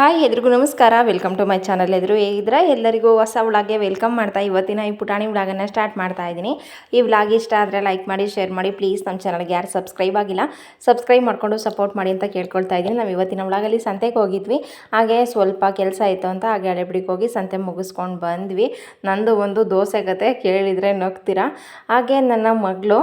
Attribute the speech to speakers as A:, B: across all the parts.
A: Hi ಎಲ್ರಿಗೂ ನಮಸ್ಕಾರ. Welcome to my channel ಎದುರು ಹೇಗಿದ್ರೆ ಎಲ್ಲರಿಗೂ ಹೊಸ ವ್ಲಾಗ್ಗೆ ವೆಲ್ಕಮ್ ಮಾಡ್ತಾ ಇವತ್ತಿನ ಈ ಪುಟಾಣಿ ವ್ಲಾಗನ್ನು ಸ್ಟಾರ್ಟ್ ಮಾಡ್ತಾ ಇದ್ದೀನಿ. ಈ ವ್ಲಾಗ್ ಇಷ್ಟ ಆದರೆ ಲೈಕ್ ಮಾಡಿ ಶೇರ್ ಮಾಡಿ ಪ್ಲೀಸ್ ನಮ್ಮ ಚಾನಲ್ಗೆ ಯಾರು ಸಬ್ಸ್ಕ್ರೈಬ್ ಆಗಿಲ್ಲ ಸಬ್ಸ್ಕ್ರೈಬ್ ಮಾಡಿಕೊಂಡು ಸಪೋರ್ಟ್ ಮಾಡಿ ಅಂತ ಕೇಳ್ಕೊಳ್ತಾ ಇದ್ದೀನಿ. ನಾವು ಇವತ್ತಿನ ವ್ಲಾಗಲ್ಲಿ ಸಂತೆಗೆ ಹೋಗಿದ್ವಿ. ಹಾಗೆ ಸ್ವಲ್ಪ ಕೆಲಸ ಆಯಿತು ಅಂತ ಹಾಗೆ ಹಳೆಬಿಡಿಗೆ ಹೋಗಿ ಸಂತೆ ಮುಗಿಸ್ಕೊಂಡು ಬಂದ್ವಿ. ನಂದು ಒಂದು ದೋಸೆ ಕತೆ ಕೇಳಿದರೆ ನಗ್ತೀರಾ? ಹಾಗೆ ನನ್ನ ಮಗಳು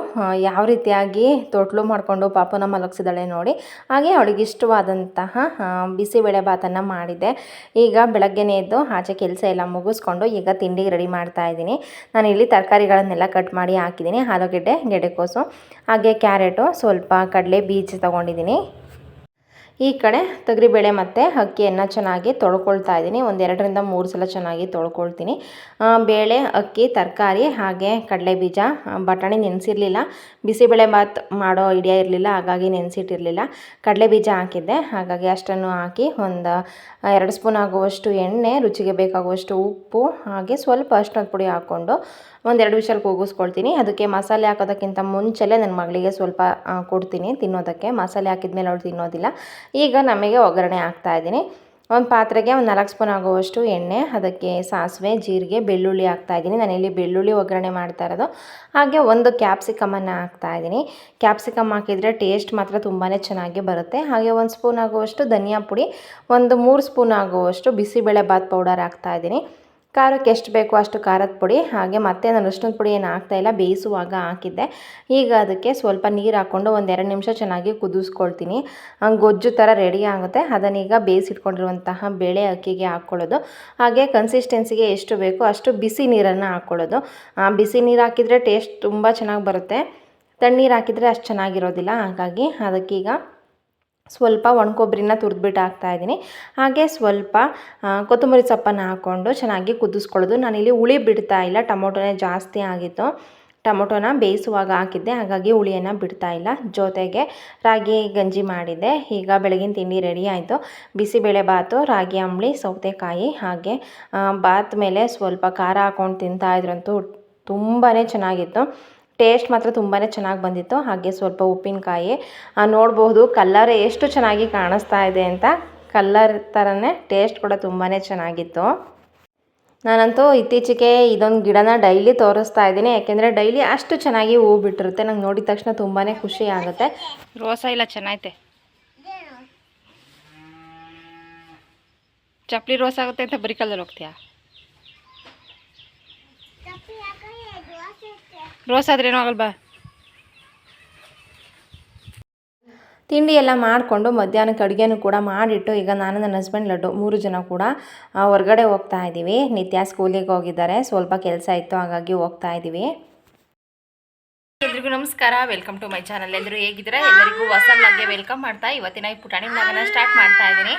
A: ಯಾವ ರೀತಿಯಾಗಿ ತೊಟ್ಲು ಮಾಡಿಕೊಂಡು ಪಾಪನ ಮಲಗಿಸಿದಾಳೆ ನೋಡಿ. ಹಾಗೆ ಅವಳಿಗೆ ಇಷ್ಟವಾದಂತಹ ಆ, ಬಿಸಿಬೇಳೆ ಭಾತನ್ನು ಮಾಡಿದ್ದೆ ಈಗ ಬೆಳಗ್ಗೆನೇ ಎದ್ದು ಆಚೆ ಕೆಲಸ ಎಲ್ಲ ಮುಗಿಸ್ಕೊಂಡು ಈಗ ತಿಂಡಿಗೆ ರೆಡಿ ಮಾಡ್ತಾ ಇದ್ದೀನಿ. ನಾನು ಇಲ್ಲಿ ತರಕಾರಿಗಳನ್ನೆಲ್ಲ ಕಟ್ ಮಾಡಿ ಹಾಕಿದ್ದೀನಿ. ಆಲೂಗೆಡ್ಡೆ ಗೆಡೆಕೋಸು ಹಾಗೆ ಕ್ಯಾರೆಟು, ಸ್ವಲ್ಪ ಕಡಲೆ ಬೀಜ ತೊಗೊಂಡಿದ್ದೀನಿ. ಈ ಕಡೆ ತೊಗರಿಬೇಳೆ ಮತ್ತು ಅಕ್ಕಿಯನ್ನು ಚೆನ್ನಾಗಿ ತೊಳ್ಕೊಳ್ತಾ ಇದ್ದೀನಿ. ಒಂದೆರಡರಿಂದ ಮೂರು ಸಲ ಚೆನ್ನಾಗಿ ತೊಳ್ಕೊಳ್ತೀನಿ. ಬೇಳೆ, ಅಕ್ಕಿ, ತರಕಾರಿ ಹಾಗೆ ಕಡಲೆ ಬೀಜ ಬಟಾಣಿ ನೆನೆಸಿರಲಿಲ್ಲ. ಬಿಸಿಬೇಳೆ ಭಾತ್ ಮಾಡೋ ಐಡಿಯಾ ಇರಲಿಲ್ಲ, ಹಾಗಾಗಿ ನೆನೆಸಿಟ್ಟಿರಲಿಲ್ಲ. ಕಡಲೆ ಬೀಜ ಹಾಕಿದ್ದೆ. ಹಾಗಾಗಿ ಅಷ್ಟನ್ನು ಹಾಕಿ ಒಂದು ಎರಡು ಸ್ಪೂನ್ ಆಗುವಷ್ಟು ಎಣ್ಣೆ, ರುಚಿಗೆ ಬೇಕಾಗುವಷ್ಟು ಉಪ್ಪು, ಹಾಗೆ ಸ್ವಲ್ಪ ಅಷ್ಟೊಂದು ಪುಡಿ ಹಾಕ್ಕೊಂಡು ಒಂದೆರಡು ವಿಷಲ್ ಕೂಗಿಸ್ಕೊಳ್ತೀನಿ. ಅದಕ್ಕೆ ಮಸಾಲೆ ಹಾಕೋದಕ್ಕಿಂತ ಮುಂಚೆಲೇ ನನ್ನ ಮಗಳಿಗೆ ಸ್ವಲ್ಪ ಕೊಡ್ತೀನಿ ತಿನ್ನೋದಕ್ಕೆ. ಮಸಾಲೆ ಹಾಕಿದ್ಮೇಲೆ ಅವಳು ತಿನ್ನೋದಿಲ್ಲ. ಈಗ ನಮಗೆ ಒಗ್ಗರಣೆ ಹಾಕ್ತಾ ಇದ್ದೀನಿ. ಒಂದು ಪಾತ್ರೆಗೆ ಒಂದು ನಾಲ್ಕು ಸ್ಪೂನ್ ಆಗುವಷ್ಟು ಎಣ್ಣೆ, ಅದಕ್ಕೆ ಸಾಸಿವೆ, ಜೀರಿಗೆ, ಬೆಳ್ಳುಳ್ಳಿ ಹಾಕ್ತಾ ಇದ್ದೀನಿ. ನಾನಿಲ್ಲಿ ಬೆಳ್ಳುಳ್ಳಿ ಒಗ್ಗರಣೆ ಮಾಡ್ತಾ ಇರೋದು. ಹಾಗೆ ಒಂದು ಕ್ಯಾಪ್ಸಿಕಮನ್ನು ಹಾಕ್ತಾ ಇದ್ದೀನಿ. ಕ್ಯಾಪ್ಸಿಕಮ್ ಹಾಕಿದರೆ ಟೇಸ್ಟ್ ಮಾತ್ರ ತುಂಬಾ ಚೆನ್ನಾಗಿ ಬರುತ್ತೆ. ಹಾಗೆ ಒಂದು ಸ್ಪೂನ್ ಆಗುವಷ್ಟು ಧನಿಯಾ ಪುಡಿ, ಒಂದು ಮೂರು ಸ್ಪೂನ್ ಆಗುವಷ್ಟು ಬಿಸಿಬೇಳೆ ಬಾತ್ ಪೌಡರ್ ಹಾಕ್ತಾ ಇದ್ದೀನಿ. ಖಾರಕ್ಕೆ ಎಷ್ಟು ಬೇಕೋ ಅಷ್ಟು ಖಾರದ ಪುಡಿ, ಹಾಗೆ ಮತ್ತೆ ನಾನು ಅಷ್ಟೊಂದು ಪುಡಿ ಏನು ಹಾಕ್ತಾಯಿಲ್ಲ ಬೇಯಿಸುವಾಗ ಹಾಕಿದ್ದೆ. ಈಗ ಅದಕ್ಕೆ ಸ್ವಲ್ಪ ನೀರು ಹಾಕ್ಕೊಂಡು ಒಂದೆರಡು ನಿಮಿಷ ಚೆನ್ನಾಗಿ ಕುದಿಸ್ಕೊಳ್ತೀನಿ. ಹಂಗೆ ಗೊಜ್ಜು ಥರ ರೆಡಿ ಆಗುತ್ತೆ. ಅದನ್ನೀಗ ಬೇಯಿಸಿಟ್ಕೊಂಡಿರುವಂತಹ ಬೇಳೆ ಅಕ್ಕಿಗೆ ಹಾಕ್ಕೊಳ್ಳೋದು ಹಾಗೆ ಕನ್ಸಿಸ್ಟೆನ್ಸಿಗೆ ಎಷ್ಟು ಬೇಕೋ ಅಷ್ಟು ಬಿಸಿ ನೀರನ್ನು ಹಾಕ್ಕೊಳ್ಳೋದು ಬಿಸಿ ನೀರು ಹಾಕಿದರೆ ಟೇಸ್ಟ್ ತುಂಬ ಚೆನ್ನಾಗಿ ಬರುತ್ತೆ. ತಣ್ಣೀರು ಹಾಕಿದರೆ ಅಷ್ಟು ಚೆನ್ನಾಗಿರೋದಿಲ್ಲ. ಹಾಗಾಗಿ ಅದಕ್ಕೀಗ ಸ್ವಲ್ಪ ಒಣ ಕೊಬ್ಬರಿನ ತುರಿದ್ಬಿಟ್ಟು ಹಾಕ್ತಾ ಇದ್ದೀನಿ. ಹಾಗೆ ಸ್ವಲ್ಪ ಕೊತ್ತಂಬರಿ ಸೊಪ್ಪನ್ನು ಹಾಕ್ಕೊಂಡು ಚೆನ್ನಾಗಿ ಕುದಿಸ್ಕೊಳ್ಳೋದು. ನಾನಿಲ್ಲಿ ಹುಳಿ ಬಿಡ್ತಾ ಇಲ್ಲ, ಟೊಮೊಟೊನೇ ಜಾಸ್ತಿ ಆಗಿತ್ತು. ಟೊಮೊಟೊನ ಬೇಯಿಸುವಾಗ ಹಾಕಿದ್ದೆ, ಹಾಗಾಗಿ ಹುಳಿಯನ್ನು ಬಿಡ್ತಾ ಇಲ್ಲ. ಜೊತೆಗೆ ರಾಗಿ ಗಂಜಿ ಮಾಡಿದ್ದೆ. ಈಗ ಬೆಳಗಿನ ತಿಂಡಿ ರೆಡಿ ಆಯಿತು. ಬಿಸಿಬೇಳೆ ಬಾತು, ರಾಗಿ ಅಂಬಳಿ, ಸೌತೆಕಾಯಿ ಹಾಗೆ ಬಾತ್ ಮೇಲೆ ಸ್ವಲ್ಪ ಖಾರ ಹಾಕ್ಕೊಂಡು ತಿಂತಾಯಿದ್ರಂತೂ ತುಂಬಾ ಚೆನ್ನಾಗಿತ್ತು. ಟೇಸ್ಟ್ ಮಾತ್ರ ತುಂಬಾ ಚೆನ್ನಾಗಿ ಬಂದಿತ್ತು. ಹಾಗೆ ಸ್ವಲ್ಪ ಉಪ್ಪಿನಕಾಯಿ ನೋಡ್ಬೋದು ಕಲ್ಲರ್ ಎಷ್ಟು ಚೆನ್ನಾಗಿ ಕಾಣಿಸ್ತಾ ಇದೆ ಅಂತ. ಕಲ್ಲರ್ ಥರನೇ ಟೇಸ್ಟ್ ಕೂಡ ತುಂಬಾ ಚೆನ್ನಾಗಿತ್ತು. ನಾನಂತೂ ಇತ್ತೀಚೆಗೆ ಇದೊಂದು ಗಿಡನ ಡೈಲಿ ತೋರಿಸ್ತಾ ಇದ್ದೀನಿ. ಯಾಕೆಂದರೆ ಡೈಲಿ ಅಷ್ಟು ಚೆನ್ನಾಗಿ ಹೂ ಬಿಟ್ಟಿರುತ್ತೆ. ನಂಗೆ ನೋಡಿದ ತಕ್ಷಣ ತುಂಬಾ ಖುಷಿ ಆಗುತ್ತೆ. ರೋಸ ಇಲ್ಲ, ಚೆನ್ನಾಗೈತೆ. ಚಪ್ಪಲಿ ರೋಸ್ ಆಗುತ್ತೆ ಅಂತ ಬರೀ ಕಲ್ಲಲ್ಲಿ ಹೋಗ್ತೀಯಾ? ರೋಸ್ ಆದ್ರೆ ಏನೂ ಆಗಲ್ಲ ಬಾ ತಿಂಡಿ ಎಲ್ಲ ಮಾಡಿಕೊಂಡು ಮಧ್ಯಾಹ್ನಕ್ಕೆ ಅಡುಗೆನೂ ಕೂಡ ಮಾಡಿಟ್ಟು ಈಗ ನಾನು ನನ್ನ ಹಸ್ಬೆಂಡ್ ಲಡ್ಡು ಮೂರು ಜನ ಕೂಡ ಹೊರಗಡೆ ಹೋಗ್ತಾ ಇದ್ದೀವಿ. ನಿತ್ಯ ಸ್ಕೂಲಿಗೆ ಹೋಗಿದ್ದಾರೆ. ಸ್ವಲ್ಪ ಕೆಲಸ ಇತ್ತು ಹಾಗಾಗಿ ಹೋಗ್ತಾ ಇದ್ದೀವಿ. ಎಲ್ರಿಗೂ ನಮಸ್ಕಾರ. ವೆಲ್ಕಮ್ ಟು ಮೈ ಚಾನಲ್ ಎಲ್ಲರೂ ಹೇಗಿದ್ದೀರಾ? ಎಲ್ಲರಿಗೂ ಹೊಸ ಮಗ್ಗೆ ವೆಲ್ಕಮ್ ಮಾಡ್ತಾ ಇವತ್ತಿನ ಈ ಪುಟಾಣಿ ಸ್ಟಾರ್ಟ್ ಮಾಡ್ತಾ ಇದ್ದೀನಿ.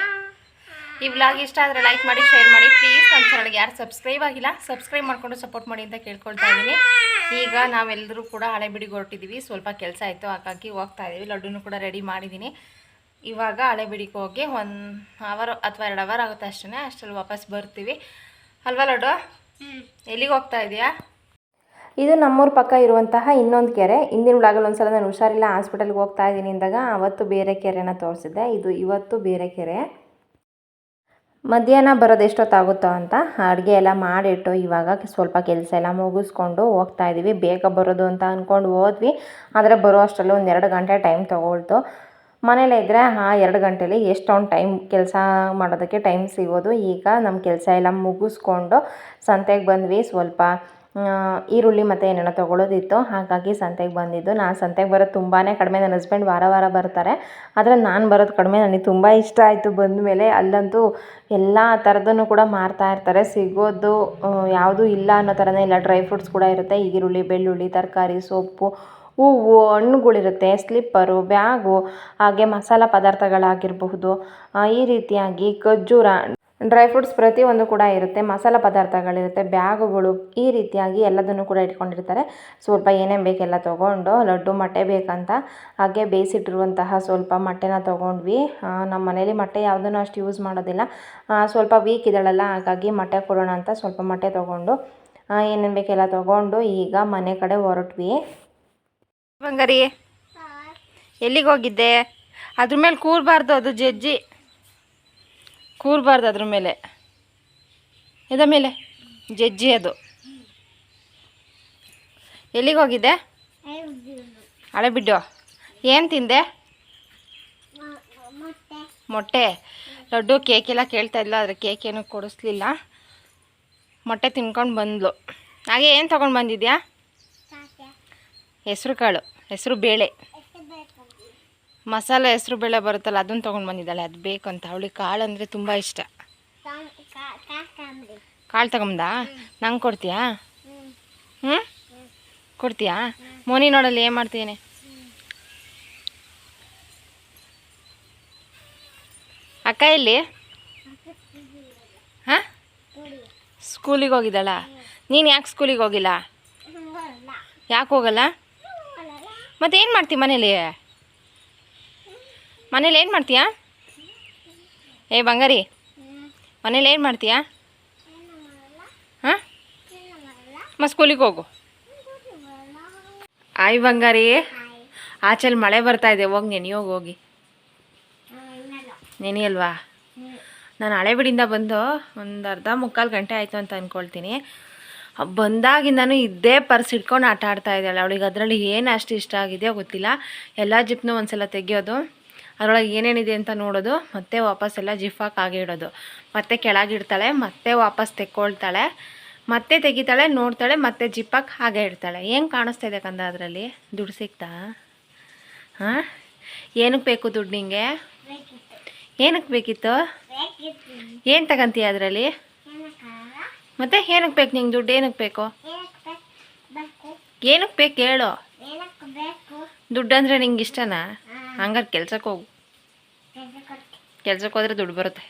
A: ಈ ವ್ಲಾಗ್ ಇಷ್ಟ ಆದರೆ ಲೈಕ್ ಮಾಡಿ ಶೇರ್ ಮಾಡಿ. ಪ್ಲೀಸ್ ನಮ್ಮ ಚಾನಲ್ಗೆ ಯಾರು ಸಬ್ಸ್ಕ್ರೈಬ್ ಆಗಿಲ್ಲ ಸಬ್ಸ್ಕ್ರೈಬ್ ಮಾಡ್ಕೊಂಡು ಸಪೋರ್ಟ್ ಮಾಡಿ ಅಂತ ಕೇಳ್ಕೊಳ್ತಾ ಇದ್ದೀನಿ. ಈಗ ನಾವೆಲ್ಲರೂ ಕೂಡ ಹಳೆ ಬಿಡಿಗೆ ಹೊರಟಿದ್ದೀವಿ ಸ್ವಲ್ಪ ಕೆಲಸ ಆಯಿತು, ಹಾಗಾಗಿ ಹೋಗ್ತಾ ಇದ್ದೀವಿ. ಲಡ್ಡೂ ಕೂಡ ರೆಡಿ ಮಾಡಿದ್ದೀನಿ ಇವಾಗ ಹಳೆ ಬಿಡಿಗೆ ಹೋಗಿ ಒನ್ ಅವರ್ ಅಥವಾ ಎರಡು ಅವರ್ ಆಗುತ್ತೆ ಅಷ್ಟೇ ಅಷ್ಟರಲ್ಲಿ ವಾಪಸ್ ಬರ್ತೀವಿ. ಅಲ್ವಾ ಲಡ್ಡು? ಎಲ್ಲಿಗೆ ಹೋಗ್ತಾ ಇದೆಯಾ? ಇದು ನಮ್ಮೂರ ಪಕ್ಕ ಇರುವಂತಹ ಇನ್ನೊಂದು ಕೆರೆ. ಹಿಂದಿನ ಒಂದು ಸಲ ನಾನು ಹುಷಾರಿಲ್ಲ ಹಾಸ್ಪಿಟಲ್ಗೆ ಹೋಗ್ತಾ ಇದ್ದೀನಿ ಅಂದಾಗ ಅವತ್ತು ಬೇರೆ ಕೆರೆನ ತೋರಿಸಿದ್ದೆ. ಇದು ಇವತ್ತು ಬೇರೆ ಕೆರೆ. ಮಧ್ಯಾಹ್ನ ಬರೋದು ಎಷ್ಟೊತ್ತಾಗುತ್ತೋ ಅಂತ ಅಡುಗೆ ಎಲ್ಲ ಮಾಡಿಟ್ಟು ಇವಾಗ ಸ್ವಲ್ಪ ಕೆಲಸ ಎಲ್ಲ ಮುಗಿಸ್ಕೊಂಡು ಹೋಗ್ತಾ ಇದ್ದೀವಿ. ಬೇಗ ಬರೋದು ಅಂತ ಅಂದ್ಕೊಂಡು ಹೋದ್ವಿ. ಆದರೆ ಬರೋ ಅಷ್ಟರಲ್ಲಿ ಒಂದು ಎರಡು ಗಂಟೆ ಟೈಮ್ ತೊಗೊಳ್ತು. ಮನೇಲೇ ಇದ್ದರೆ ಆ ಎರಡು ಗಂಟೆಲಿ ಎಷ್ಟೊಂದು ಟೈಮ್ ಕೆಲಸ ಮಾಡೋದಕ್ಕೆ ಟೈಮ್ ಸಿಗೋದು. ಈಗ ನಮ್ಮ ಕೆಲಸ ಎಲ್ಲ ಮುಗಿಸ್ಕೊಂಡು ಸಂತೆಗೆ ಬಂದ್ವಿ. ಸ್ವಲ್ಪ ಈರುಳ್ಳಿ ಮತ್ತು ಏನೇನೋ ತೊಗೊಳೋದಿತ್ತು. ಹಾಗಾಗಿ ಸಂತೆಗೆ ಬಂದಿದ್ದು. ನಾನು ಸಂತೆಗೆ ಬರೋದು ತುಂಬಾ ಕಡಿಮೆ. ನನ್ನ ಹಸ್ಬೆಂಡ್ ವಾರ ವಾರ ಬರ್ತಾರೆ. ಆದರೆ ನಾನು ಬರೋದು ಕಡಿಮೆ. ನನಗೆ ತುಂಬ ಇಷ್ಟ ಆಯಿತು ಬಂದ ಮೇಲೆ ಅಲ್ಲಂತೂ ಎಲ್ಲ ಥರದನ್ನು ಕೂಡ ಮಾರ್ತಾ ಇರ್ತಾರೆ. ಸಿಗೋದು ಯಾವುದೂ ಇಲ್ಲ ಅನ್ನೋ ಥರನೇ ಇಲ್ಲ. ಡ್ರೈ ಫ್ರೂಟ್ಸ್ ಕೂಡ ಇರುತ್ತೆ. ಈರುಳ್ಳಿ, ಬೆಳ್ಳುಳ್ಳಿ, ತರಕಾರಿ, ಸೊಪ್ಪು, ಹೂವು, ಹಣ್ಣುಗಳಿರುತ್ತೆ. ಸ್ಲಿಪ್ಪರು ಬ್ಯಾಗು ಹಾಗೆ ಮಸಾಲ ಪದಾರ್ಥಗಳಾಗಿರಬಹುದು. ಈ ರೀತಿಯಾಗಿ ಖರ್ಜೂರ ಡ್ರೈ ಫ್ರೂಟ್ಸ್ ಪ್ರತಿಯೊಂದು ಕೂಡ ಇರುತ್ತೆ, ಮಸಾಲ ಪದಾರ್ಥಗಳಿರುತ್ತೆ, ಬ್ಯಾಗುಗಳು ಈ ರೀತಿಯಾಗಿ ಎಲ್ಲದನ್ನು ಕೂಡ ಇಟ್ಕೊಂಡಿರ್ತಾರೆ. ಸ್ವಲ್ಪ ಏನೇನು ಬೇಕೆಲ್ಲ ತೊಗೊಂಡು, ಲಡ್ಡು, ಮೊಟ್ಟೆ ಬೇಕಂತ, ಹಾಗೆ ಬೇಯಿಸಿಟ್ಟಿರುವಂತಹ ಸ್ವಲ್ಪ ಮೊಟ್ಟೆನ ತೊಗೊಂಡ್ವಿ. ನಮ್ಮ ಮನೇಲಿ ಮೊಟ್ಟೆ ಯಾವುದನ್ನು ಅಷ್ಟು ಯೂಸ್ ಮಾಡೋದಿಲ್ಲ. ಸ್ವಲ್ಪ ವೀಕ್ ಇದ್ದಾಳಲ್ಲ, ಹಾಗಾಗಿ ಮೊಟ್ಟೆ ಕೊಡೋಣ ಅಂತ ಸ್ವಲ್ಪ ಮೊಟ್ಟೆ ತೊಗೊಂಡು ಏನೇನು ಬೇಕೆಲ್ಲ ತೊಗೊಂಡು ಈಗ ಮನೆ ಕಡೆ ಹೊರಟ್ವಿ. ಬಂಗಾರಿ ಎಲ್ಲಿಗೆ ಹೋಗಿದ್ದೆ? ಅದ್ರ ಮೇಲೆ ಕೂರಬಾರ್ದು ಅದು ಜಜ್ಜಿ ಕೂರಬಾರ್ದು ಅದ್ರ ಮೇಲೆ. ಇದ ಮೇಲೆ? ಜಜ್ಜಿ ಅದು. ಎಲ್ಲಿಗೆ ಹೋಗಿದ್ದೆ? ಹಳೆ ಬಿಡ್ಡು. ಏನು ತಿಂದೆ? ಮೊಟ್ಟೆ. ಲಡ್ಡು ಕೇಕ್ ಎಲ್ಲ ಕೇಳ್ತಾ ಇಲ್ಲ ಆದರೆ ಕೇಕ್ ಏನೂ ಕೊಡಿಸ್ಲಿಲ್ಲ. ಮೊಟ್ಟೆ ತಿನ್ಕೊಂಡು ಬಂದ್ಲು. ಹಾಗೆ ಏನು ತೊಗೊಂಡು ಬಂದಿದ್ಯಾ? ಹೆಸರು ಕಾಳು ಹೆಸರು ಬೇಳೆ. ಮಸಾಲೆ ಹೆಸರು ಬೇಳೆ ಬರುತ್ತಲ್ಲ, ಅದನ್ನು ತೊಗೊಂಡು ಬಂದಿದ್ದಾಳೆ. ಅದು ಬೇಕಂತ. ಅವಳಿಗೆ ಕಾಳು ಅಂದರೆ ತುಂಬ ಇಷ್ಟ. ಕಾಳು ತಗೊಂಬಂದ? ನಂಗೆ ಕೊಡ್ತೀಯಾ? ಹ್ಞೂ ಕೊಡ್ತೀಯಾ? ಮೋನಿ ನೋಡಲ್ಲಿ ಏನು ಮಾಡ್ತೀನಿ ಅಕ್ಕ ಇಲ್ಲಿ ಹಾಂ? ಸ್ಕೂಲಿಗೆ ಹೋಗಿದ್ದಾಳ? ನೀನು ಯಾಕೆ ಸ್ಕೂಲಿಗೆ ಹೋಗಿಲ್ಲ? ಯಾಕೆ ಹೋಗಲ್ಲ? ಮತ್ತೆ ಏನು ಮಾಡ್ತೀಯ ಮನೇಲಿ? ಮನೇಲಿ ಏನು ಮಾಡ್ತೀಯಾ? ಏ, ಬಂಗಾರಿ. ಮನೇಲಿ ಏನು ಮಾಡ್ತೀಯಾ? ಹಾಂ? ಮತ್ತು ಸ್ಕೂಲಿಗೆ ಹೋಗು. ಆಯ್, ಬಂಗಾರಿ. ಆಚೆಲಿ ಮಳೆ ಬರ್ತಾ ಇದೆ. ಹೋಗಿ, ನೆನೆ ಹೋಗಿ ನೆನೆಯಲ್ವಾ ನಾನು ಹಳೆಬಿಡಿಂದ ಬಂದು ಒಂದು ಅರ್ಧ ಮುಕ್ಕಾಲು ಗಂಟೆ ಆಯಿತು ಅಂತ ಅಂದ್ಕೊಳ್ತೀನಿ ಬಂದಾಗಿಂದನೂ ಇದ್ದೇ ಪರ್ಸ್ ಇಟ್ಕೊಂಡು ಆಟ ಆಡ್ತಾ ಇದ್ದಾಳೆ. ಅವಳಿಗೆ ಅದರಲ್ಲಿ ಏನು ಅಷ್ಟು ಇಷ್ಟ ಆಗಿದೆಯೋ ಗೊತ್ತಿಲ್ಲ. ಎಲ್ಲ ಜಿಪ್ನೂ ಒಂದು ಸಲ ತೆಗಿಯೋದು. ಅದರೊಳಗೆ ಏನೇನಿದೆ ಅಂತ ನೋಡೋದು ಮತ್ತೆ ವಾಪಸ್ ಎಲ್ಲ ಜಿಫಾಕ್ ಆಗಿಡೋದು ಇಡೋದು. ಮತ್ತೆ ಕೆಳಗಿಡ್ತಾಳೆ ಮತ್ತೆ ವಾಪಸ್ ತೆಕ್ಕೊಳ್ತಾಳೆ ಮತ್ತೆ ತೆಗಿತಾಳೆ ನೋಡ್ತಾಳೆ ಮತ್ತೆ ಜಿಪ್ಪಾಕ್ ಹಾಗೆ ಇಡ್ತಾಳೆ. ಏನು ಕಾಣಿಸ್ತಾ ಇದೆ ಕಂದ ಅದರಲ್ಲಿ? ದುಡ್ಡು ಸಿಗ್ತಾ? ಹಾಂ? ಏನಕ್ಕೆ ಬೇಕು ದುಡ್ಡು ನಿಂಗೆ? ಏನಕ್ಕೆ ಬೇಕಿತ್ತು? ಏನು ತಗಂತೀಯ ಅದರಲ್ಲಿ? ಮತ್ತೆ ಏನಕ್ಕೆ ಬೇಕು ನಿಂಗೆ ದುಡ್ಡು? ಏನಕ್ಕೆ ಬೇಕು? ಏನಕ್ಕೆ ಬೇಕು? ಹೇಳು. ದುಡ್ಡು ಅಂದರೆ ನಿಂಗೆ ಇಷ್ಟನಾ? ಹಂಗಾರೆ ಕೆಲ್ಸಕ್ಕೆ ಹೋಗು. ಕೆಲ್ಸಕ್ಕೆ ಹೋದ್ರೆ ದುಡ್ಡು ಬರುತ್ತೆ.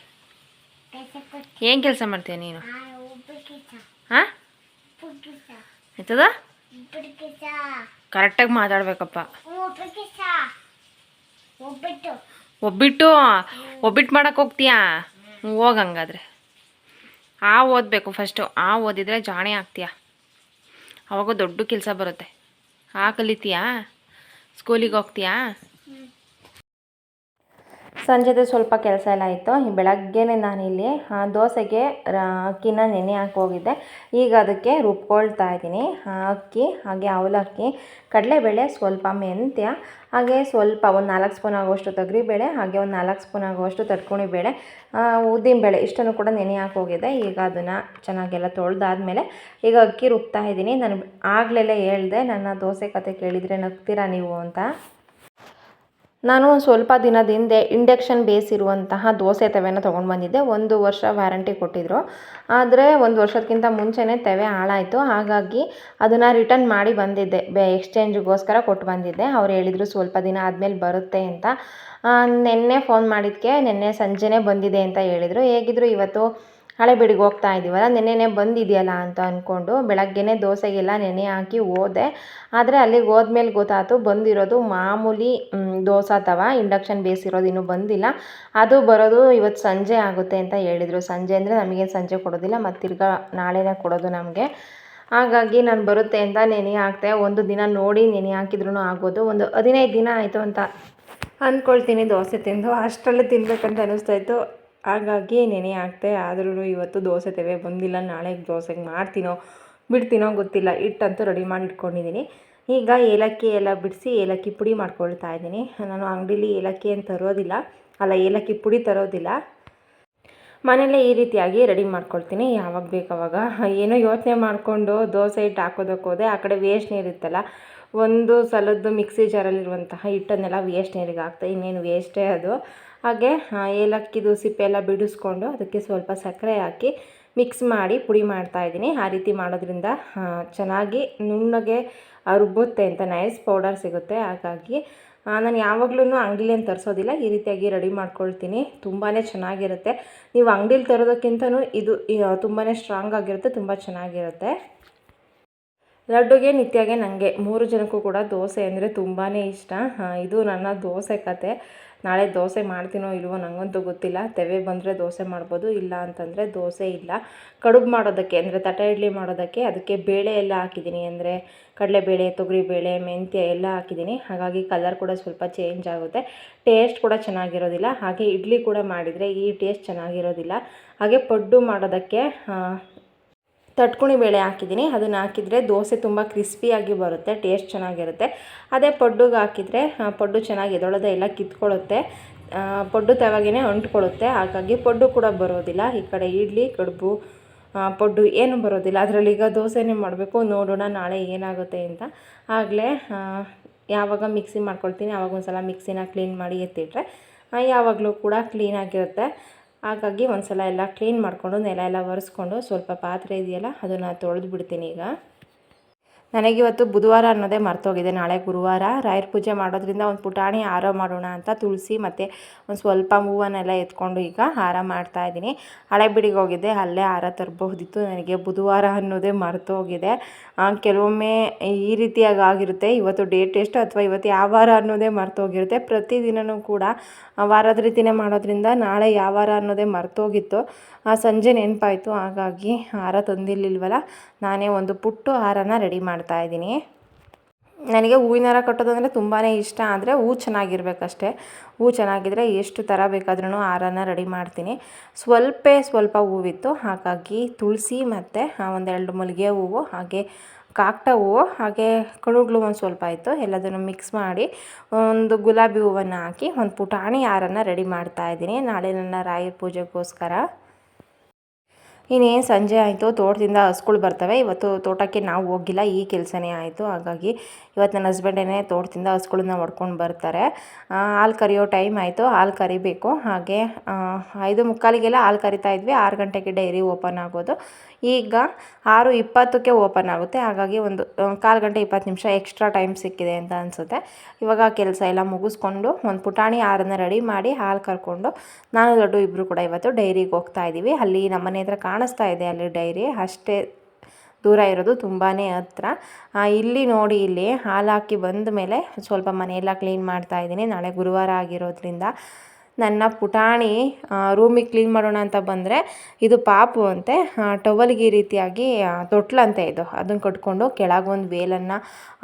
A: ಏನು ಕೆಲಸ ಮಾಡ್ತೀಯ ನೀನು? ಹಾಂ? ಆಯ್ತದ ಕರೆಕ್ಟಾಗಿ ಮಾತಾಡ್ಬೇಕಪ್ಪ.
B: ಒಬ್ಬಟ್ಟು
A: ಒಬ್ಬಿಟ್ಟು ಮಾಡಕ್ಕೆ ಹೋಗ್ತೀಯಾ? ಹೋಗಂಗಾದ್ರೆ ಆ ಓದಬೇಕು ಫಸ್ಟು ಆ ಓದಿದ್ರೆ ಜಾಣೆ ಆಗ್ತೀಯ. ಅವಾಗ ದೊಡ್ಡ ಕೆಲಸ ಬರುತ್ತೆ. ಆ ಕಲಿತೀಯಾ? ಸ್ಕೂಲಿಗೆ ಹೋಗ್ತೀಯಾ? ಸಂಜೆದು ಸ್ವಲ್ಪ ಕೆಲಸ ಎಲ್ಲ ಇತ್ತು. ಬೆಳಗ್ಗೆನೆ ಆ, ದೋಸೆಗೆ ಅಕ್ಕಿನ ನೆನೆ ಹಾಕಿ ಹೋಗಿದ್ದೆ. ಈಗ ಅದಕ್ಕೆ ರುಬ್ಕೊಳ್ತಾ ಇದ್ದೀನಿ. ಅಕ್ಕಿ ಹಾಗೆ ಅವಲಕ್ಕಿ ಕಡಲೆಬೇಳೆ ಸ್ವಲ್ಪ ಮೆಂತ್ಯ ಹಾಗೆ ಸ್ವಲ್ಪ ಒಂದು ನಾಲ್ಕು ಸ್ಪೂನ್ ಆಗುವಷ್ಟು ತೊಗರಿಬೇಳೆ ಹಾಗೆ ಒಂದು ನಾಲ್ಕು ಸ್ಪೂನ್ ಆಗುವಷ್ಟು ತಡ್ಕೊಂಡು ಬೇಳೆ ಉದ್ದಿನಬೇಳೆ ಇಷ್ಟನ್ನು ಕೂಡ ನೆನೆ ಹಾಕಿ ಈಗ ಅದನ್ನು ಚೆನ್ನಾಗೆಲ್ಲ ತೊಳೆದಾದ್ಮೇಲೆ ಈಗ ಅಕ್ಕಿ ರುಬ್ತಾ ಇದ್ದೀನಿ. ನಾನು ಆಗಲೆಲ್ಲ ಹೇಳ್ದೆ ನನ್ನ ದೋಸೆ ಕತೆ ಕೇಳಿದರೆ ನಗ್ತೀರಾ ನೀವು ಅಂತ. ನಾನು ಸ್ವಲ್ಪ ದಿನದ ಹಿಂದೆ ಇಂಡಕ್ಷನ್ ಬೇಸ್ ಇರುವಂತಹ ದೋಸೆ ತವೆನ ತೊಗೊಂಡು ಬಂದಿದ್ದೆ. ಒಂದು ವರ್ಷ ವ್ಯಾರಂಟಿ ಕೊಟ್ಟಿದ್ದರು ಆದರೆ ಒಂದು ವರ್ಷಕ್ಕಿಂತ ಮುಂಚೆನೇ ತವೆ ಹಾಳಾಯಿತು. ಹಾಗಾಗಿ ಅದನ್ನು ರಿಟರ್ನ್ ಮಾಡಿ ಬಂದಿದ್ದೆ. ಬೆ ಎಕ್ಸ್ಚೇಂಜ್ಗೋಸ್ಕರ ಕೊಟ್ಟು ಬಂದಿದ್ದೆ. ಅವ್ರು ಹೇಳಿದರು ಸ್ವಲ್ಪ ದಿನ ಆದಮೇಲೆ ಬರುತ್ತೆ ಅಂತ. ನಿನ್ನೆ ಫೋನ್ ಮಾಡಿದ್ದಕ್ಕೆ ನಿನ್ನೆ ಸಂಜೆನೇ ಬಂದಿದೆ ಅಂತ ಹೇಳಿದರು. ಹೇಗಿದ್ರು ಇವತ್ತು ಹಳೆಬೀಡಿಗೆ ಹೋಗ್ತಾ ಇದ್ದೀವಲ್ಲ ನೆನ್ನೆನೇ ಬಂದಿದೆಯಲ್ಲ ಅಂತ ಅಂದ್ಕೊಂಡು ಬೆಳಗ್ಗೆನೇ ದೋಸೆಗೆಲ್ಲ ನೆನೆ ಹಾಕಿ ಹೋದೆ. ಆದರೆ ಅಲ್ಲಿಗೆ ಹೋದ್ಮೇಲೆ ಗೊತ್ತಾಯ್ತು, ಬಂದಿರೋದು ಮಾಮೂಲಿ ದೋಸೆ ತವ ಇಂಡಕ್ಷನ್ ಬೇಸ್ ಇರೋದು ಇನ್ನೂ ಬಂದಿಲ್ಲ. ಅದು ಬರೋದು ಇವತ್ತು ಸಂಜೆ ಆಗುತ್ತೆ ಅಂತ ಹೇಳಿದರು. ಸಂಜೆ ಅಂದರೆ ನಮಗೆ ಸಂಜೆ ಕೊಡೋದಿಲ್ಲ ಮತ್ತು ತಿರ್ಗಾ ನಾಳೆನೇ ಕೊಡೋದು ನಮಗೆ. ಹಾಗಾಗಿ ನಾನು ಬರುತ್ತೆ ಅಂತ ನೆನೆ ಹಾಕ್ತೆ ಒಂದು ದಿನ ನೋಡಿ ನೆನೆ ಹಾಕಿದ್ರೂ ಆಗೋದು. ಒಂದು ಹದಿನೈದು ದಿನ ಆಯಿತು ಅಂತ ಅಂದ್ಕೊಳ್ತೀನಿ ದೋಸೆ ತಿಂದು. ಅಷ್ಟರಲ್ಲೇ ತಿನ್ನಬೇಕಂತ ಅನ್ನಿಸ್ತಾಯಿತ್ತು ಹಾಗಾಗಿ ನೆನೆ ಹಾಕ್ತೆ ಆದ್ರೂ ಇವತ್ತು ದೋಸೆ ತೆವೆ ಬಂದಿಲ್ಲ ನಾಳೆಗೆ ದೋಸೆಗೆ ಮಾಡ್ತೀನೋ ಬಿಡ್ತೀನೋ ಗೊತ್ತಿಲ್ಲ, ಹಿಟ್ಟಂತೂ ರೆಡಿ ಮಾಡಿ ಇಟ್ಕೊಂಡಿದ್ದೀನಿ ಈಗ ಏಲಕ್ಕಿ ಎಲ್ಲ ಬಿಡಿಸಿ ಏಲಕ್ಕಿ ಪುಡಿ ಮಾಡ್ಕೊಳ್ತಾ ಇದ್ದೀನಿ. ನಾನು ಅಂಗಡೀಲಿ ಏಲಕ್ಕಿ ಏನು ತರೋದಿಲ್ಲ, ಅಲ್ಲ ಏಲಕ್ಕಿ ಪುಡಿ ತರೋದಿಲ್ಲ. ಮನೆಯಲ್ಲೇ ಈ ರೀತಿಯಾಗಿ ರೆಡಿ ಮಾಡ್ಕೊಳ್ತೀನಿ, ಯಾವಾಗ ಬೇಕಾವಾಗ. ಏನೋ ಯೋಚನೆ ಮಾಡಿಕೊಂಡು ದೋಸೆ ಹಿಟ್ಟು ಹಾಕೋದಕ್ಕೆ ಹೋದೆ, ಆ ಕಡೆ ವೇಸ್ಟ್ ನೀರಿತ್ತಲ್ಲ ಒಂದು ಸಲದ್ದು ಮಿಕ್ಸಿ ಜಾರಲ್ಲಿರುವಂತಹ ಹಿಟ್ಟನ್ನೆಲ್ಲ ವೇಸ್ಟ್ ನೀರಿಗೆ ಹಾಕ್ತಾ ಇನ್ನೇನು ವೇಸ್ಟೇ ಅದು. ಹಾಗೆ ಏಲಕ್ಕಿದು ಸಿಪ್ಪೆ ಎಲ್ಲ ಬಿಡಿಸ್ಕೊಂಡು ಅದಕ್ಕೆ ಸ್ವಲ್ಪ ಸಕ್ಕರೆ ಹಾಕಿ ಮಿಕ್ಸ್ ಮಾಡಿ ಪುಡಿ ಮಾಡ್ತಾ ಇದ್ದೀನಿ. ಆ ರೀತಿ ಮಾಡೋದ್ರಿಂದ ಚೆನ್ನಾಗಿ ನುಣ್ಣಗೆ ರುಬ್ಬುತ್ತೆ ಅಂತ ನೈಸ್ ಪೌಡರ್ ಸಿಗುತ್ತೆ. ಹಾಗಾಗಿ ನಾನು ಯಾವಾಗ್ಲೂ ಅಂಗಡಿಲೇನು ತರಿಸೋದಿಲ್ಲ. ಈ ರೀತಿಯಾಗಿ ರೆಡಿ ಮಾಡ್ಕೊಳ್ತೀನಿ. ತುಂಬಾ ಚೆನ್ನಾಗಿರುತ್ತೆ. ನೀವು ಅಂಗಡೀಲಿ ತರೋದಕ್ಕಿಂತನೂ ಇದು ತುಂಬಾ ಸ್ಟ್ರಾಂಗ್ ಆಗಿರುತ್ತೆ, ತುಂಬ ಚೆನ್ನಾಗಿರುತ್ತೆ. ಲಡ್ಡುಗೆ ನಿತ್ಯಗೆ ನನಗೆ ಮೂರು ಜನಕ್ಕೂ ಕೂಡ ದೋಸೆ ಅಂದರೆ ತುಂಬಾ ಇಷ್ಟ. ಇದು ನನ್ನ ದೋಸೆ ಕತೆ. ನಾಳೆ ದೋಸೆ ಮಾಡ್ತೀನೋ ಇಲ್ವೋ ನನಗಂತೂ ಗೊತ್ತಿಲ್ಲ. ತೆವೆ ಬಂದರೆ ದೋಸೆ ಮಾಡ್ಬೋದು, ಇಲ್ಲ ಅಂತಂದರೆ ದೋಸೆ ಇಲ್ಲ. ಕಡುಬು ಮಾಡೋದಕ್ಕೆ ಅಂದರೆ ತಟ ಇಡ್ಲಿ ಮಾಡೋದಕ್ಕೆ ಅದಕ್ಕೆ ಬೇಳೆ ಎಲ್ಲ ಹಾಕಿದ್ದೀನಿ. ಅಂದರೆ ಕಡಲೆಬೇಳೆ, ತೊಗರಿಬೇಳೆ, ಮೆಂತ್ಯ ಎಲ್ಲ ಹಾಕಿದ್ದೀನಿ. ಹಾಗಾಗಿ ಕಲರ್ ಕೂಡ ಸ್ವಲ್ಪ ಚೇಂಜ್ ಆಗುತ್ತೆ. ಟೇಸ್ಟ್ ಕೂಡ ಚೆನ್ನಾಗಿರೋದಿಲ್ಲ. ಹಾಗೆ ಇಡ್ಲಿ ಕೂಡ ಮಾಡಿದರೆ ಈ ಟೇಸ್ಟ್ ಚೆನ್ನಾಗಿರೋದಿಲ್ಲ. ಹಾಗೆ ಪಡ್ಡು ಮಾಡೋದಕ್ಕೆ ತಟ್ಕುಣಿ ಬೇಳೆ ಹಾಕಿದ್ದೀನಿ. ಅದನ್ನು ಹಾಕಿದರೆ ದೋಸೆ ತುಂಬ ಕ್ರಿಸ್ಪಿಯಾಗಿ ಬರುತ್ತೆ ಟೇಸ್ಟ್ ಚೆನ್ನಾಗಿರುತ್ತೆ. ಅದೇ ಪಡ್ಡುಗೆ ಹಾಕಿದರೆ ಪಡ್ಡು ಚೆನ್ನಾಗಿ ಎದೊಳದೆ ಎಲ್ಲ ಕಿತ್ಕೊಳ್ಳುತ್ತೆ. ಪಡ್ಡು ತವಾಗೇ ಅಂಟ್ಕೊಳ್ಳುತ್ತೆ. ಹಾಗಾಗಿ ಪಡ್ಡು ಕೂಡ ಬರೋದಿಲ್ಲ. ಈ ಕಡೆ ಇಡ್ಲಿ, ಕಡುಬು ಪಡ್ಡು ಏನು ಬರೋದಿಲ್ಲ. ಅದರಲ್ಲಿ ಈಗ ದೋಸೆನೇ ಮಾಡಬೇಕು. ನೋಡೋಣ ನಾಳೆ ಏನಾಗುತ್ತೆ ಅಂತ. ಆಗಲೇ ಯಾವಾಗ ಮಿಕ್ಸಿ ಮಾಡ್ಕೊಳ್ತೀನಿ ಆವಾಗ ಒಂದು ಸಲ ಮಿಕ್ಸಿನ ಕ್ಲೀನ್ ಮಾಡಿ ಎತ್ತಿಟ್ರೆ ಯಾವಾಗಲೂ ಕೂಡ ಕ್ಲೀನಾಗಿರುತ್ತೆ ಹಾಗಾಗಿ ಒಂದು ಸಲ ಎಲ್ಲ ಕ್ಲೀನ್ ಮಾಡಿಕೊಂಡು ನೆಲ ಎಲ್ಲ ಒರೆಸ್ಕೊಂಡು ಸ್ವಲ್ಪ ಪಾತ್ರೆ ಇದೆಯಲ್ಲ ಅದನ್ನು ತೊಳೆದು ಬಿಡ್ತೀನಿ ಈಗ. ನನಗಿವತ್ತು ಬುಧವಾರ ಅನ್ನೋದೇ ಮರ್ತೋಗಿದೆ. ನಾಳೆ ಗುರುವಾರ ರಾಯರ ಪೂಜೆ ಮಾಡೋದ್ರಿಂದ ಒಂದು ಪುಟಾಣಿ ಹಾರ ಮಾಡೋಣ ಅಂತ ತುಳಸಿ ಮತ್ತು ಒಂದು ಸ್ವಲ್ಪ ಹೂವನ್ನೆಲ್ಲ ಎತ್ಕೊಂಡು ಈಗ ಹಾರ ಮಾಡ್ತಾಯಿದ್ದೀನಿ ಹಳೆಬಿಡಿಗೆ ಹೋಗಿದ್ದೆ, ಅಲ್ಲೇ ಹಾರ ತರಬಹುದಿತ್ತು. ನನಗೆ ಬುಧವಾರ ಅನ್ನೋದೇ ಮರ್ತೋಗಿದೆ. ಕೆಲವೊಮ್ಮೆ ಈ ರೀತಿಯಾಗಿ ಆಗಿರುತ್ತೆ. ಇವತ್ತು ಡೇಟ್ ಎಷ್ಟು ಅಥವಾ ಇವತ್ತು ಯಾವ ವಾರ ಅನ್ನೋದೇ ಮರ್ತೋಗಿರುತ್ತೆ. ಪ್ರತಿದಿನವೂ ಕೂಡ ವಾರದ ರೀತಿಯೇ ಮಾಡೋದ್ರಿಂದ ನಾಳೆ ಯಾವ ವಾರ ಅನ್ನೋದೇ ಮರ್ತೋಗಿತ್ತು. ಸಂಜೆ ನೆನಪಾಯಿತು. ಹಾಗಾಗಿ ಹಾರ ತಂದಿರಲಿಲ್ವಲ್ಲ, ನಾನೇ ಒಂದು ಪುಟ್ಟು ಹಾರನ ರೆಡಿ ಮಾಡ್ತಾಯಿದ್ದೀನಿ ನನಗೆ ಹೂವಿನ ಹಾರ ಕಟ್ಟೋದಂದರೆ ತುಂಬಾ ಇಷ್ಟ, ಆದರೆ ಹೂ ಚೆನ್ನಾಗಿರ್ಬೇಕಷ್ಟೇ. ಹೂ ಚೆನ್ನಾಗಿದ್ದರೆ ಎಷ್ಟು ಥರ ಬೇಕಾದ್ರೂ ಹಾರನ ರೆಡಿ ಮಾಡ್ತೀನಿ. ಸ್ವಲ್ಪ ಸ್ವಲ್ಪ ಹೂವಿತ್ತು, ಹಾಗಾಗಿ ತುಳಸಿ ಮತ್ತು ಒಂದೆರಡು ಮಲ್ಲಿಗೆ ಹೂವು, ಹಾಗೆ ಕಾಕ್ಟ ಹೂವು, ಹಾಗೆ ಕಣುಗಳು ಒಂದು ಸ್ವಲ್ಪ ಇತ್ತು ಎಲ್ಲದನ್ನು ಮಿಕ್ಸ್ ಮಾಡಿ ಒಂದು ಗುಲಾಬಿ ಹೂವನ್ನು ಹಾಕಿ, ಒಂದು ಪುಟಾಣಿ ಹಾರನ್ನು ರೆಡಿ ಮಾಡ್ತಾಯಿದ್ದೀನಿ ನಾಳೆ ನನ್ನ ರಾಯರ ಪೂಜೆಗೋಸ್ಕರ. ಇನ್ನೇನು ಸಂಜೆ ಆಯಿತು ತೋಟದಿಂದ ಹಸುಗಳು ಬರ್ತವೆ. ಇವತ್ತು ತೋಟಕ್ಕೆ ನಾವು ಹೋಗಿಲ್ಲ, ಈ ಕೆಲಸನೇ ಆಯಿತು. ಹಾಗಾಗಿ ಇವತ್ತು ನನ್ನ ಹಸ್ಬೆಂಡೇ ತೋಟದಿಂದ ಹಸುಗಳನ್ನ ಹೊಡ್ಕೊಂಡು ಬರ್ತಾರೆ. ಹಾಲು ಕರಿಯೋ ಟೈಮ್ ಆಯಿತು, ಹಾಲು ಕರಿಬೇಕು. ಹಾಗೆ ಐದು ಮುಕ್ಕಾಲಿಗೆಲ್ಲ ಹಾಲು ಕರಿತಾ ಇದ್ವಿ. ಆರು ಗಂಟೆಗೆ ಡೈರಿ ಓಪನ್ ಆಗೋದು. ಈಗ ಆರು ಇಪ್ಪತ್ತಕ್ಕೆ ಓಪನ್ ಆಗುತ್ತೆ. ಹಾಗಾಗಿ ಒಂದು ಕಾಲು ಗಂಟೆ ಇಪ್ಪತ್ತು ನಿಮಿಷ ಎಕ್ಸ್ಟ್ರಾ ಟೈಮ್ ಸಿಕ್ಕಿದೆ ಅಂತ ಅನಿಸುತ್ತೆ. ಇವಾಗ ಕೆಲಸ ಎಲ್ಲ ಮುಗಿಸ್ಕೊಂಡು ಒಂದು ಪುಟಾಣಿ ಹಾರನ್ನು ರೆಡಿ ಮಾಡಿ ಹಾಲು ಕರ್ಕೊಂಡು, ನಾನು ದೊಡ್ಡ ಇಬ್ಬರು ಕೂಡ ಇವತ್ತು ಡೈರಿಗೆ ಹೋಗ್ತಾ ಇದ್ದೀವಿ ಅಲ್ಲಿ ನಮ್ಮನೆ ಹತ್ರ ಕಾಣಿಸ್ತಾ ಇದೆ ಅಲ್ಲಿ ಡೈರಿ ಅಷ್ಟೇ ದೂರ ಇರೋದು ತುಂಬಾ ಹತ್ರ. ಇಲ್ಲಿ ನೋಡಿ, ಇಲ್ಲಿ ಹಾಲು ಹಾಕಿ ಬಂದ ಮೇಲೆ ಸ್ವಲ್ಪ ಮನೆಯೆಲ್ಲ ಕ್ಲೀನ್ ಮಾಡ್ತಾ ಇದ್ದೀನಿ. ನಾಳೆ ಗುರುವಾರ ಆಗಿರೋದ್ರಿಂದ ನನ್ನ ಪುಟಾಣಿ ರೂಮಿಗೆ ಕ್ಲೀನ್ ಮಾಡೋಣ ಅಂತ ಬಂದರೆ ಇದು ಪಾಪು ಅಂತೆ. ಟವಲ್ಗೆ ಈ ರೀತಿಯಾಗಿ ತೊಟ್ಲಂತೆ ಇದು. ಅದನ್ನು ಕಟ್ಕೊಂಡು ಕೆಳಗೊಂದು ವೇಲನ್ನು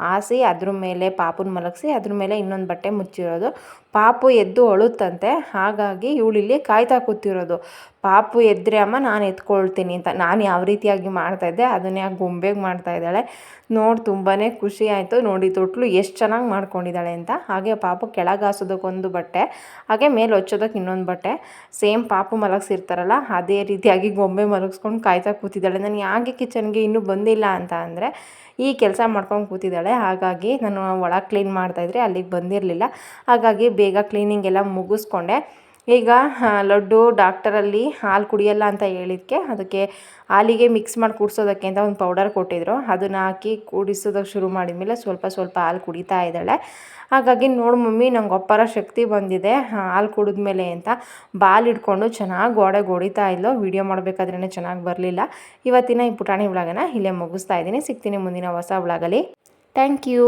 A: ಹಾಸಿ, ಅದ್ರ ಮೇಲೆ ಪಾಪುನ ಮಲಗಿಸಿ, ಅದ್ರ ಮೇಲೆ ಇನ್ನೊಂದು ಬಟ್ಟೆ ಮುಚ್ಚಿರೋದು. ಪಾಪು ಎದ್ದು ಅಳುತ್ತಂತೆ, ಹಾಗಾಗಿ ಇವಳಿಲ್ಲಿ ಕಾಯ್ತಾ ಕೂತಿರೋದು. ಪಾಪು ಎದ್ದರೆ ಅಮ್ಮ ನಾನು ಎತ್ಕೊಳ್ತೀನಿ ಅಂತ. ನಾನು ಯಾವ ರೀತಿಯಾಗಿ ಮಾಡ್ತಾಯಿದ್ದೆ ಅದನ್ನೇ ಆ ಗೊಂಬೆಗೆ ಮಾಡ್ತಾಯಿದ್ದಾಳೆ ನೋಡಿ ತುಂಬಾ ಖುಷಿ ಆಯಿತು. ನೋಡಿ, ತೊಟ್ಲು ಎಷ್ಟು ಚೆನ್ನಾಗಿ ಮಾಡ್ಕೊಂಡಿದ್ದಾಳೆ ಅಂತ. ಹಾಗೆ ಪಾಪು ಕೆಳಗೆ ಹಾಸೋದಕ್ಕೊಂದು ಬಟ್ಟೆ, ಹಾಗೆ ಮೇಲೆ ಹೊಚ್ಚೋದಕ್ಕೆ ಇನ್ನೊಂದು ಬಟ್ಟೆ. ಸೇಮ್ ಪಾಪು ಮಲಗಿಸಿರ್ತಾರಲ್ಲ, ಅದೇ ರೀತಿಯಾಗಿ ಗೊಂಬೆ ಮಲಗಿಸ್ಕೊಂಡು ಕಾಯ್ತಾ ಕೂತಿದ್ದಾಳೆ. ನಾನು ಯಾಕೆ ಕಿಚನ್ಗೆ ಇನ್ನೂ ಬಂದಿಲ್ಲ ಅಂತ ಅಂದರೆ ಈ ಕೆಲಸ ಮಾಡ್ಕೊಂಡು ಕೂತಿದ್ದಾಳೆ. ಹಾಗಾಗಿ ನಾನು ಒಳಗೆ ಕ್ಲೀನ್ ಮಾಡ್ತಾಯಿದ್ರೆ ಅಲ್ಲಿಗೆ ಬಂದಿರಲಿಲ್ಲ. ಹಾಗಾಗಿ ಬೇಗ ಕ್ಲೀನಿಂಗ್ ಎಲ್ಲ ಮುಗಿಸ್ಕೊಂಡೆ. ಈಗ ಲಡ್ಡು ಡಾಕ್ಟರಲ್ಲಿ ಹಾಲು ಕುಡಿಯಲ್ಲ ಅಂತ ಹೇಳಿದ್ಕೆ, ಅದಕ್ಕೆ ಹಾಲಿಗೆ ಮಿಕ್ಸ್ ಮಾಡಿ ಕುಡಿಸೋದಕ್ಕೆ ಅಂತ ಒಂದು ಪೌಡರ್ ಕೊಟ್ಟಿದ್ರು. ಅದನ್ನು ಹಾಕಿ ಕುಡಿಸೋದಕ್ಕೆ ಶುರು ಮಾಡಿದ ಮೇಲೆ ಸ್ವಲ್ಪ ಸ್ವಲ್ಪ ಹಾಲು ಕುಡಿತಾ ಇದ್ದಾಳೆ. ಹಾಗಾಗಿ ನೋಡು ಮಮ್ಮಿ, ನಂಗೆ ಒಪ್ಪರ ಶಕ್ತಿ ಬಂದಿದೆ. ಹಾಲು ಕುಡಿದ್ಮೇಲೆ ಅಂತ ಬಾಲ್ ಇಟ್ಕೊಂಡು ಚೆನ್ನಾಗಿ ಗೋಡೆಗೆ ಹೊಡಿತಾ ಇದ್ಲು. ವೀಡಿಯೋ ಮಾಡಬೇಕಾದ್ರೇ ಚೆನ್ನಾಗಿ ಬರಲಿಲ್ಲ. ಇವತ್ತಿನ ಈ ಪುಟಾಣಿ ವ್ಲಾಗನ ಇಲ್ಲೇ ಮುಗಿಸ್ತಾ ಇದ್ದೀನಿ. ಸಿಗ್ತೀನಿ ಮುಂದಿನ ಹೊಸ ಉಳಾಗಲಿ ಥ್ಯಾಂಕ್ ಯು